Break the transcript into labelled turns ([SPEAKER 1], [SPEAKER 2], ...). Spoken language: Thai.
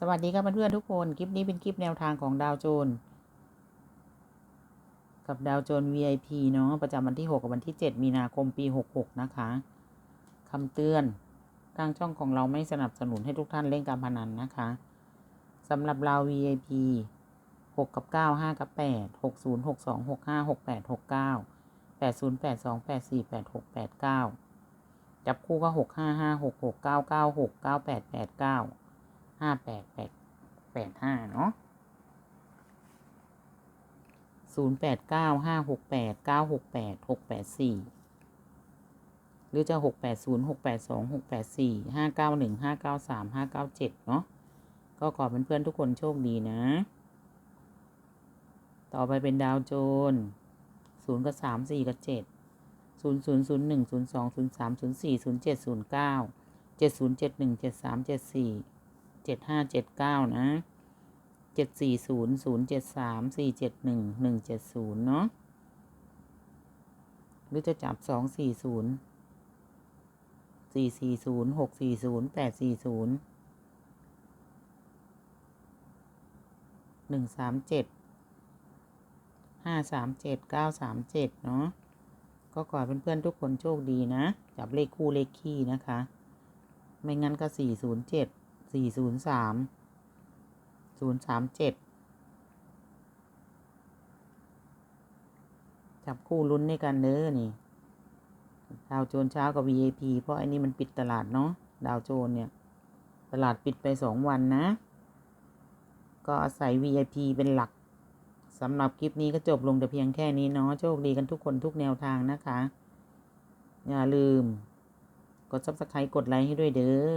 [SPEAKER 1] สวัสดีครับเพื่อนๆทุกคน คลิปนี้เป็นคลิปแนวทางของดาวโจน กับดาวโจน VIP เนาะประจำวันที่ 6 กับวันที่ 7 มีนาคมปี 66 นะคะคำเตือน ทางช่องของเราไม่สนับสนุนให้ทุกท่านเล่นการพนันนะคะสำหรับเรา VIP 6 กับ 9 5 กับ 8 6 0 6 2 6 5 6 8 6 9 8 0 8 2 8 4 8 6 8 9 จับคู่ก็ 6 5 5 6 6 9 9 6 9 8 8 9 ห้าแปดแปดแปดห้าเนาะศูนย์แปดเก้าห้าหกแปดเก้าหกแปดหกแปดสี่หรือจะหกแปดศูนย์หกแปดสองหกแปดสี่ห้าเก้าหนึ่งห้าเก้าสามห้าเก้าเจ็ดเนาะก็ขอเพื่อนๆทุกคนโชคดีนะ ต่อไปเป็นดาวโจนศูนย์กับสามสี่กับเจ็ดศูนย์ศูนย์ศูนย์หนึ่งศูนย์สองศูนย์สามศูนย์สี่ศูนย์เจ็ดศูนย์เก้าเจ็ดศูนย์เจ็ดหนึ่งเจ็ดสามเจ็ดสี่ เจ็ดห้าเจ็ดเก้านะเจ็ดสี่ศูนย์ศูนย์เจ็ดสามสี่เจ็ดหนึ่งหนึ่งเจ็ดศูนย์เนาะหรือจะจับสองสี่ศูนย์สี่สี่ศูนย์หกสี่ศูนย์แปดสี่ศูนย์หนึ่งสามเจ็ดห้าสามเจ็ดเก้าสามเจ็ดเนาะก็ขอเพื่อนๆทุกคนโชคดีนะ จับเลขคู่เลขคี่นะคะ ไม่งั้นก็สี่ศูนย์เจ็ด สี่ศูนย์สามศูนย์สามเจ็ดจับคู่ลุ้นในกันเด้อนี่ ดาวโจนเช้ากับ VIP เพราะไอันนี้มันปิดตลาดเนาะดาวโจนเนี่ย ตลาดปิดไปสองวันนะ ก็อาศัย VIP เป็นหลักสำหรับคลิปนี้ก็จบลงแต่เพียงแค่นี้เนาะโชคดีกันทุกคนทุกแนวทางนะคะ อย่าลืม กด subscribe กดไลค์ให้ด้วยเด้อ